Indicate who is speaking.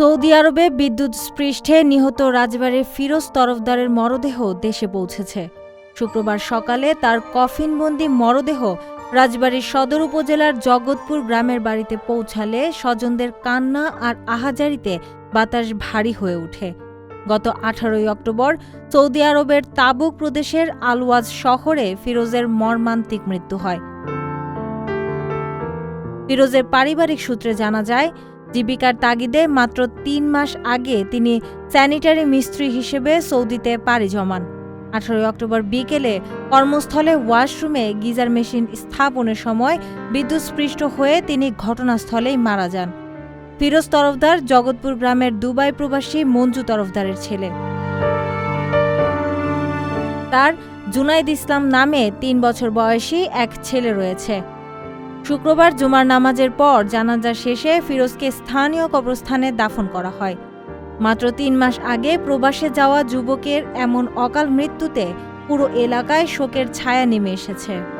Speaker 1: Saudi আরবে বিদ্যুৎ স্পৃষ্টে নিহত রাজবাড়ির ফিরোজ তরফদারের মরদেহ দেশে পৌঁছেছে। শুক্রবার সকালে তার কফিনবন্দি মরদেহ রাজবাড়ির সদর উপজেলার জগৎপুর গ্রামের বাড়িতে পৌঁছালে স্বজনদের কান্না আর আহাজারিতে বাতাস ভারী হয়ে ওঠে। গত আঠারোই অক্টোবর সৌদি আরবের তাবুক প্রদেশের আলওয়াজ শহরে ফিরোজের মর্মান্তিক মৃত্যু হয়। ফিরোজের পারিবারিক সূত্রে জানা যায় জীবিকার তাগিদে মাত্র তিন মাস আগে তিনি স্যানিটারি মিস্ত্রি হিসেবে সৌদিতে পাড়ি জমান। আঠারোই অক্টোবর বিকেলে কর্মস্থলে ওয়াশরুমে গিজার মেশিন স্থাপনের সময় বিদ্যুৎস্পৃষ্ট হয়ে তিনি ঘটনাস্থলেই মারা যান। ফিরোজ তরফদার জগৎপুর গ্রামের দুবাই প্রবাসী মঞ্জু তরফদারের ছেলে। তার জুনাইদ ইসলাম নামে তিন বছর বয়সী এক ছেলে রয়েছে। শুক্রবার জুমার নামাজের পর জানাজা শেষে ফিরোজকে স্থানীয় কবরস্থানে দাফন করা হয়। মাত্র তিন মাস আগে প্রবাসে যাওয়া যুবকের এমন অকাল মৃত্যুতে পুরো এলাকায় শোকের ছায়া নেমে এসেছে।